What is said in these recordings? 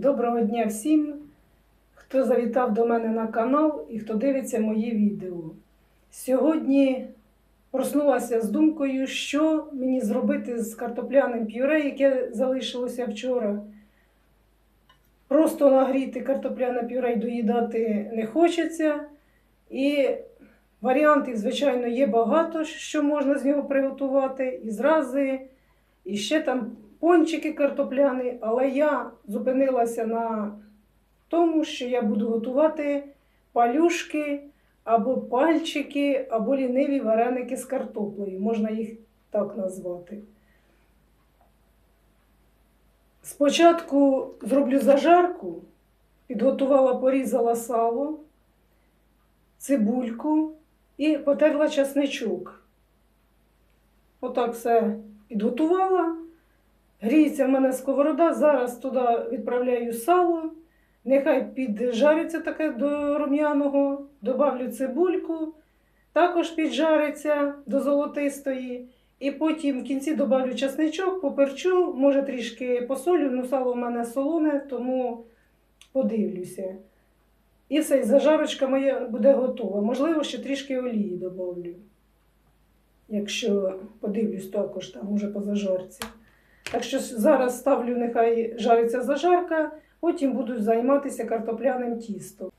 Доброго дня всім, хто завітав до мене на канал і хто дивиться мої відео. Сьогодні проснулася з думкою, що мені зробити з картопляним пюре, яке залишилося вчора. Просто нагріти картопляне пюре й доїдати не хочеться. І варіантів, звичайно, є багато, що можна з нього приготувати. І зрази, і ще там пончики картопляні, але я зупинилася на тому, що я буду готувати палюшки або пальчики, або ліниві вареники з картоплею. Можна їх так назвати. Спочатку зроблю зажарку, підготувала, порізала сало, цибульку і потерла часничок. Отак все підготувала. Гріється в мене сковорода, зараз туди відправляю сало. Нехай піджариться таке до рум'яного, добавлю цибульку, також піджариться до золотистої. І потім в кінці добавлю часничок, поперчу, може трішки посолю, ну сало в мене солоне, тому подивлюся. І все, і зажарочка моя буде готова. Можливо, ще трішки олії добавлю. Якщо подивлюсь також там уже по зажарці. Так що зараз ставлю, нехай жариться зажарка, потім буду займатися картопляним тістом.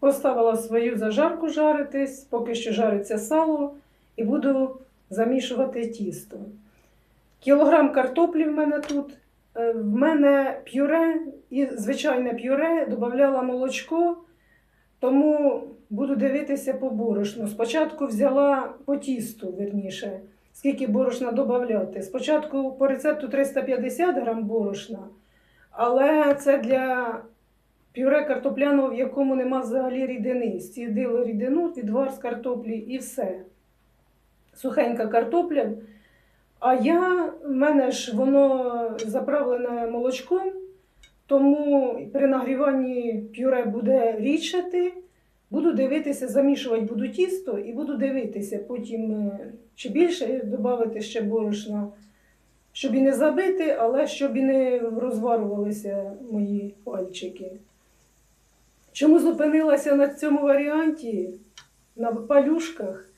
Поставила свою зажарку жаритись, поки що жариться сало, і буду замішувати тісто. Кілограм картоплі в мене тут. Е, В мене пюре і звичайне пюре, додавала молочко, тому буду дивитися по борошну. Спочатку взяла по тісту, верніше скільки борошна додати. Спочатку по рецепту 350 грам борошна, але це для пюре картопляного, в якому нема взагалі рідини. Стідили рідину, відвар з картоплі і все. Сухенька картопля. А я, в мене ж воно заправлене молочком, тому при нагріванні пюре буде рідшати. Буду дивитися, замішувати буду тісто і буду дивитися потім, е, чи більше додати ще борошна, щоб і не забити, але щоб і не розварювалися мої пальчики. Чому зупинилася на цьому варіанті, на палюшках?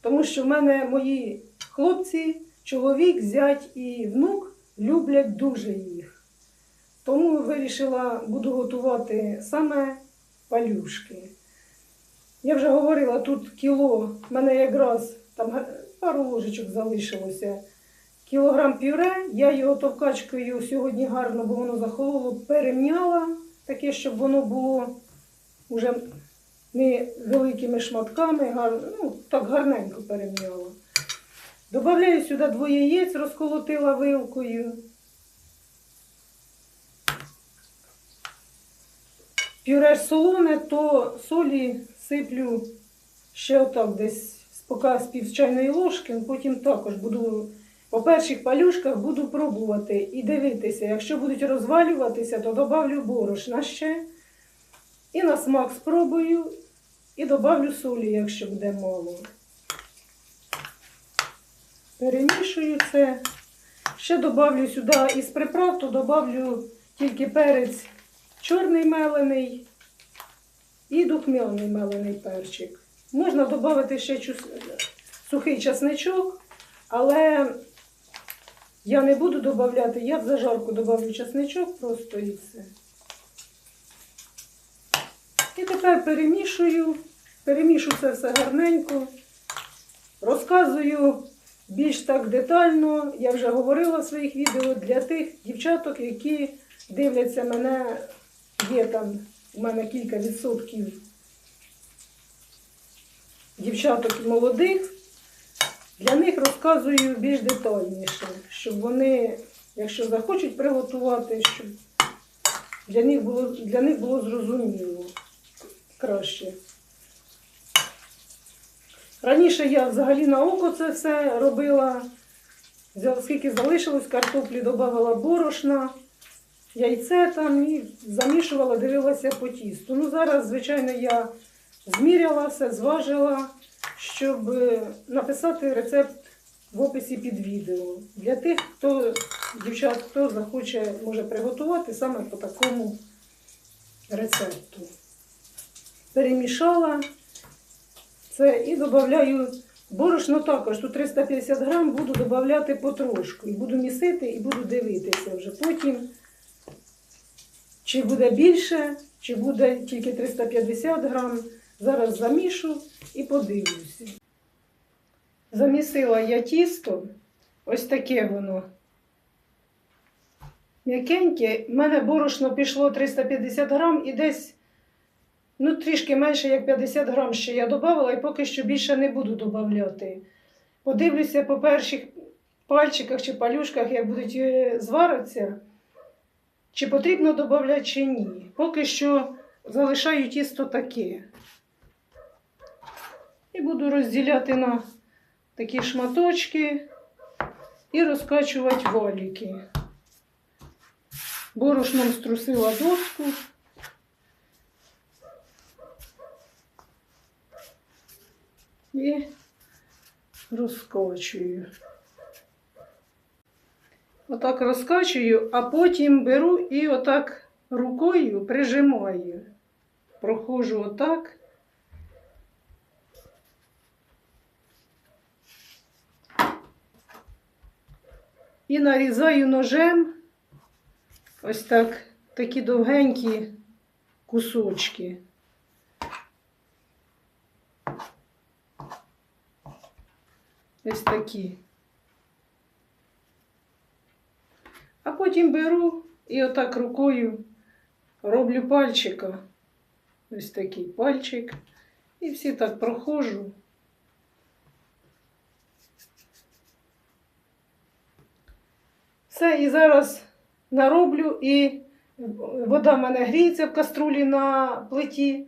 Тому що в мене мої хлопці, чоловік, зять і внук люблять дуже їх. Тому вирішила, буду готувати саме палюшки. Я вже говорила, тут кіло, в мене якраз там пару ложечок залишилося. Кілограм пюре, я його товкачкою сьогодні гарно, бо воно захололо, перем'яла, таке, щоб воно було вже не великими шматками, гар, ну, так гарненько перем'яла. Добавляю сюди двоє яєць, розколотила вилкою. Пюре солоне, то солі сиплю ще отак десь поки з пів чайної ложки, потім також буду по перших палюшках буду пробувати і дивитися. Якщо будуть розвалюватися, то додавлю борошна ще. І на смак спробую, і додавлю солі, якщо буде мало. Перемішую це. Ще додавлю сюди із приправ, то додавлю тільки перець чорний мелений і духмяний мелений перчик. Можна додати ще сухий часничок, але я не буду додавати, я в зажарку додавлю часничок просто і все. І тепер перемішую, перемішу це все гарненько, розказую більш так детально. Я вже говорила в своїх відео для тих дівчаток, які дивляться мене, є там у мене кілька відсотків дівчаток молодих. Для них розказую більш детальніше, щоб вони, якщо захочуть приготувати, щоб для них було, для них було зрозуміло краще. Раніше я взагалі на око це все робила. Взяла, скільки залишилось картоплі, додавала борошна, яйце там і замішувала, дивилася по тісту. Ну, зараз, звичайно, я зміряла все, зважила, щоб е, написати рецепт в описі під відео. Для тих, хто дівчат, хто захоче, може приготувати саме по такому рецепту. Перемішала це і додаю борошно також. Тут 350 грам буду додавати потрошку. І буду місити, і буду дивитися вже потім, чи буде більше, чи буде тільки 350 грам. Зараз замішу і подивлюся. Замісила я тісто, ось таке воно. М'якеньке, в мене борошно пішло 350 грам і десь ну, трішки менше, як 50 грам ще я додавала, і поки що більше не буду додавати. Подивлюся по перших пальчиках чи палюшках, як будуть е, зваритися, чи потрібно додавати, чи ні. Поки що залишаю тісто таке. І буду розділяти на такі шматочки і розкачувати валіки. Борошном струсила доску. І розкачую. Отак розкачую, а потім беру і отак рукою прижимаю. Проходжу отак. І нарізаю ножем ось так такі довгенькі кусочки. Ось такі. А потім беру і отак рукою роблю пальчика. Ось такий пальчик. І всі так проходжу. Все, і зараз нароблю, і вода в мене гріється в каструлі на плиті.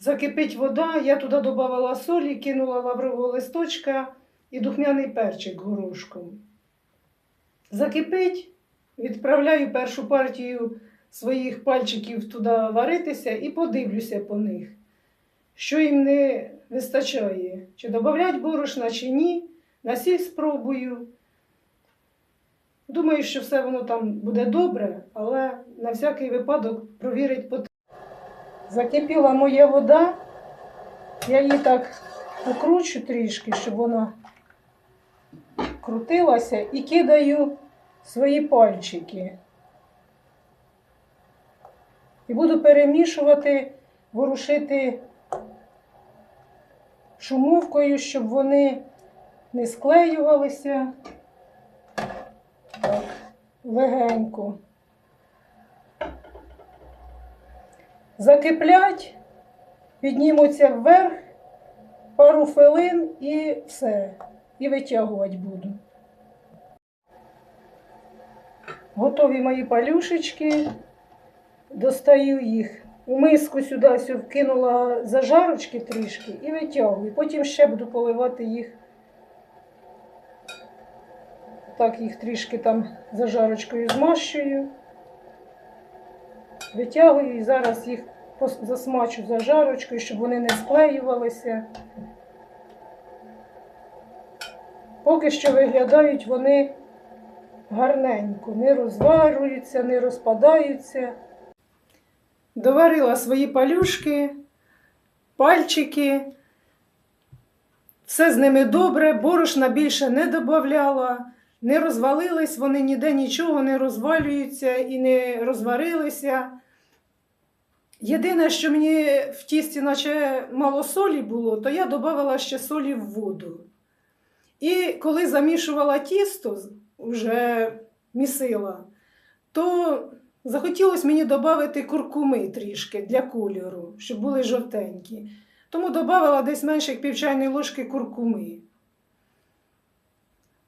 Закипить вода, я туди додавала солі, кинула лаврового листочка і духмяний перчик горошком. Закипить, відправляю першу партію своїх пальчиків туди варитися і подивлюся по них, що їм не вистачає, чи додавлять борошна, чи ні. На сіль спробую. Думаю, що все воно там буде добре, але на всякий випадок провірить потрібно. Закипіла моя вода, я її так покручу трішки, щоб вона крутилася, і кидаю свої пальчики. І буду перемішувати, ворушити шумовкою, щоб вони не склеювалися. Так, легенько. Закиплять, піднімуться вверх, пару хвилин і все. І витягувати буду. Готові мої палюшечки. Достаю їх. У миску сюди сю вкинула зажарочки трішки і витягую. Потім ще буду поливати їх. Так їх трішки там зажарочкою змащую. Витягую і зараз їх засмачу зажарочкою, щоб вони не склеювалися. Поки що виглядають вони гарненько, не розварюються, не розпадаються. Доварила свої палюшки, пальчики. Все з ними добре, борошна більше не додавала, не розвалились, вони ніде нічого не розвалюються і не розварилися. Єдине, що мені в тісті, наче мало солі було, то я додавала ще солі в воду. І коли замішувала тісто, вже місила, то захотілося мені додати куркуми трішки для кольору, щоб були жовтенькі. Тому додавала десь менше як пів чайної ложки куркуми.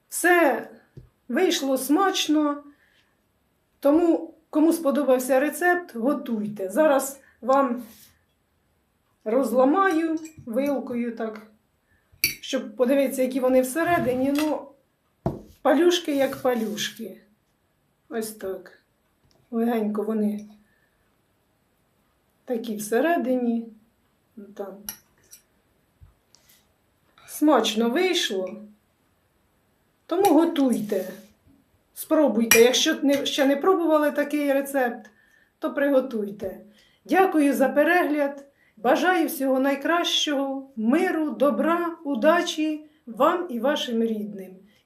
Все вийшло смачно. Тому, кому сподобався рецепт, готуйте. Зараз вам розламаю вилкою, так, щоб подивитися, які вони всередині. Ну, палюшки як палюшки. Ось так. Легенько вони такі всередині. Ну, Там. Смачно вийшло. Тому готуйте. Спробуйте. Якщо ще не пробували такий рецепт, то приготуйте. Дякую за перегляд. Бажаю всього найкращого, миру, добра, удачі вам і вашим рідним.